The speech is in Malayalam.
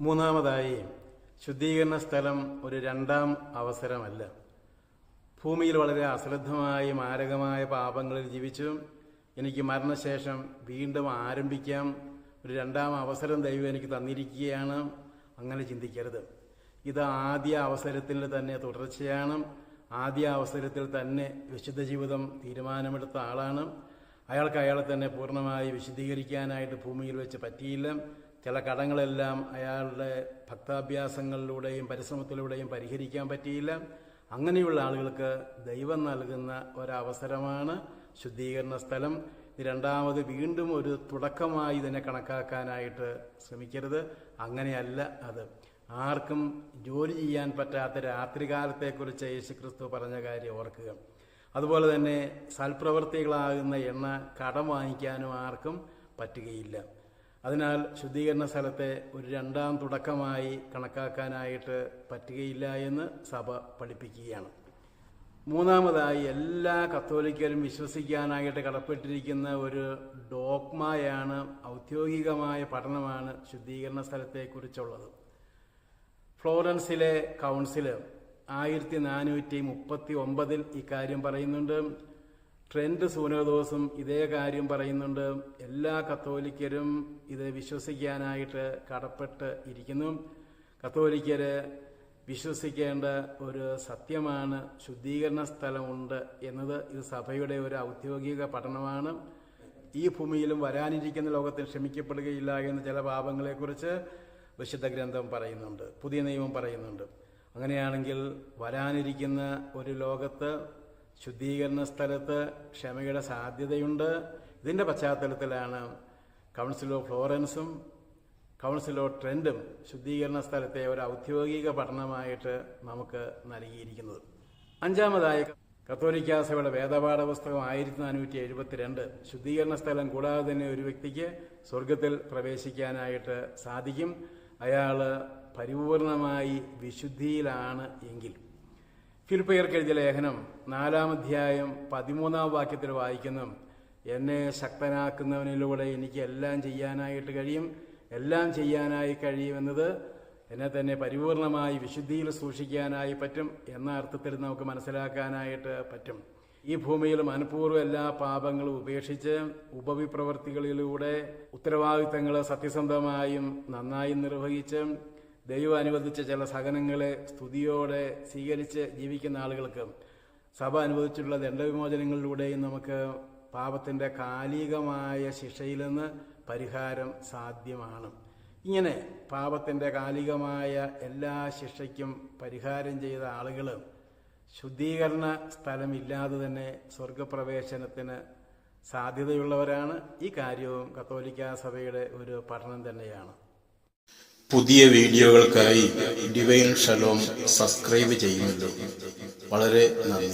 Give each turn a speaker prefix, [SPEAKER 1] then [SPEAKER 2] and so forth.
[SPEAKER 1] മൂന്നാമതായി ശുദ്ധീകരണ സ്ഥലം ഒരു രണ്ടാം അവസരമല്ല. ഭൂമിയിൽ വളരെ അശ്രദ്ധമായി മാരകമായ പാപങ്ങളിൽ ജീവിച്ചു. എനിക്ക് മരണശേഷം വീണ്ടും ആരംഭിക്കാം. ഒരു രണ്ടാം അവസരം ദൈവം എനിക്ക് തന്നിരിക്കുകയാണ്. അങ്ങനെ ചിന്തിക്കരുത്. ഇത് ആദ്യ അവസരത്തിൽ തന്നെ തുടർച്ചയാണ്. ആദ്യ അവസരത്തിൽ തന്നെ വിശുദ്ധ ജീവിതം തീരുമാനമെടുത്ത ആളാണ്. അയാൾക്ക് അയാളെ തന്നെ പൂർണമായി വിശദീകരിക്കാനായിട്ട് ഭൂമിയിൽ വെച്ച് പറ്റിയില്ല. ചില കടങ്ങളെല്ലാം അയാളുടെ ഭക്താഭ്യാസങ്ങളിലൂടെയും പരിശ്രമത്തിലൂടെയും പരിഹരിക്കാൻ പറ്റിയില്ല. അങ്ങനെയുള്ള ആളുകൾക്ക് ദൈവം നൽകുന്ന ഒരവസരമാണ് ശുദ്ധീകരണ സ്ഥലം. രണ്ടാമത് വീണ്ടും ഒരു തുടക്കമായി ഇതിനെ കണക്കാക്കാനായിട്ട് ശ്രമിക്കരുത്. അങ്ങനെയല്ല അത്. ആർക്കും ജോലി ചെയ്യാൻ പറ്റാത്ത രാത്രികാലത്തെക്കുറിച്ച് യേശുക്രിസ്തു പറഞ്ഞ കാര്യം ഓർക്കുക. അതുപോലെ തന്നെ സൽപ്രവർത്തികളാകുന്ന എണ്ണ കടം വാങ്ങിക്കാനും ആർക്കും പറ്റുകയില്ല. അതിനാൽ ശുദ്ധീകരണ സ്ഥലത്തെ ഒരു രണ്ടാം തുടക്കമായി കണക്കാക്കാനായിട്ട് പറ്റുകയില്ല എന്ന് സഭ പഠിപ്പിക്കുകയാണ്. മൂന്നാമതായി എല്ലാ കത്തോലിക്കരും വിശ്വസിക്കാനായിട്ട് കടപ്പെട്ടിരിക്കുന്ന ഒരു ഡോഗ്മയാണ് ഔദ്യോഗികമായ പഠനമാണ് ശുദ്ധീകരണ സ്ഥലത്തെക്കുറിച്ചുള്ളത്. ഫ്ലോറൻസിലെ കൗൺസിൽ ആയിരത്തി നാനൂറ്റി മുപ്പത്തി ഒമ്പതിൽ ഇക്കാര്യം പറയുന്നുണ്ട്. ട്രെൻഡ് സൂനോദോസും ഇതേ കാര്യം പറയുന്നുണ്ട്. എല്ലാ കത്തോലിക്കരും ഇത് വിശ്വസിക്കാനായിട്ട് കടപ്പെട്ട് ഇരിക്കുന്നു. കത്തോലിക്കര് വിശ്വസിക്കേണ്ട ഒരു സത്യമാണ് ശുദ്ധീകരണ സ്ഥലമുണ്ട് എന്നത് ഇത് സഭയുടെ ഒരു ഔദ്യോഗിക പഠനമാണ്. ഈ ഭൂമിയിലും വരാനിരിക്കുന്ന ലോകത്തിൽ ക്ഷമിക്കപ്പെടുകയില്ല എന്ന ചില പാപങ്ങളെക്കുറിച്ച് വിശുദ്ധ ഗ്രന്ഥം പറയുന്നുണ്ട്. പുതിയ നിയമം പറയുന്നുണ്ട്. അങ്ങനെയാണെങ്കിൽ വരാനിരിക്കുന്ന ഒരു ലോകത്ത് ശുദ്ധീകരണ സ്ഥലത്ത് ക്ഷമയുടെ സാധ്യതയുണ്ട്. ഇതിന്റെ പശ്ചാത്തലത്തിലാണ് കൗൺസിൽ ഓഫ് ഫ്ലോറൻസും കൗൺസിൽ ഓഫ് ട്രെൻഡും ശുദ്ധീകരണ സ്ഥലത്തെ ഒരു ഔദ്യോഗിക പഠനമായിട്ട് നമുക്ക് നൽകിയിരിക്കുന്നത്. അഞ്ചാമതായി കത്തോലിക്ക സഭയുടെ വേദപാഠ പുസ്തകം ആയിരത്തി നാനൂറ്റി എഴുപത്തിരണ്ട് ശുദ്ധീകരണ സ്ഥലം കൂടാതെ തന്നെ ഒരു വ്യക്തിക്ക് സ്വർഗത്തിൽ പ്രവേശിക്കാനായിട്ട് സാധിക്കും. അയാൾ പരിപൂർണമായി വിശുദ്ധിയിലാണ് എങ്കിൽ ഫിലിപ്പയർക്ക് എഴുതിയ ലേഖനം നാലാം അധ്യായം പതിമൂന്നാം വാക്യത്തിൽ വായിക്കുന്നു. എന്നെ ശക്തനാക്കുന്നവനിലൂടെ എനിക്ക് എല്ലാം ചെയ്യാനായിട്ട് കഴിയും. എല്ലാം ചെയ്യാനായി കഴിയുമെന്നത് എന്നെ തന്നെ പരിപൂർണമായി വിശുദ്ധിയിൽ സൂക്ഷിക്കാനായി പറ്റും എന്ന അർത്ഥത്തിൽ നമുക്ക് മനസ്സിലാക്കാനായിട്ട് പറ്റും. ഈ ഭൂമിയിൽ മനഃപൂർവം എല്ലാ പാപങ്ങളും ഉപേക്ഷിച്ച് ഉപവിപ്രവർത്തികളിലൂടെ ഉത്തരവാദിത്തങ്ങൾ സത്യസന്ധമായും നന്നായി നിർവഹിച്ച് ദൈവം അനുവദിച്ച ചില സഹനങ്ങളെ സ്തുതിയോടെ സ്വീകരിച്ച് ജീവിക്കുന്ന ആളുകൾക്ക് സഭ അനുവദിച്ചിട്ടുള്ള ദണ്ഡവിമോചനങ്ങളിലൂടെയും നമുക്ക് പാപത്തിന്റെ കാലികമായ ശിക്ഷയിൽ നിന്ന് പരിഹാരം സാധ്യമാണ്. ഇങ്ങനെ പാപത്തിന്റെ കാലികമായ എല്ലാ ശിക്ഷയ്ക്കും പരിഹാരം ചെയ്ത ആളുകൾ ശുദ്ധീകരണ സ്ഥലമില്ലാതെ തന്നെ സ്വർഗപ്രവേശനത്തിന് സാധ്യതയുള്ളവരാണ്. ഈ കാര്യവും കത്തോലിക്ക സഭയുടെ ഒരു പഠനം തന്നെയാണ്.
[SPEAKER 2] പുതിയ വീഡിയോകൾക്കായി ഡിവൈൻ ഷലോം സബ്സ്ക്രൈബ് ചെയ്യുന്നുണ്ട് വളരെ നന്ദി.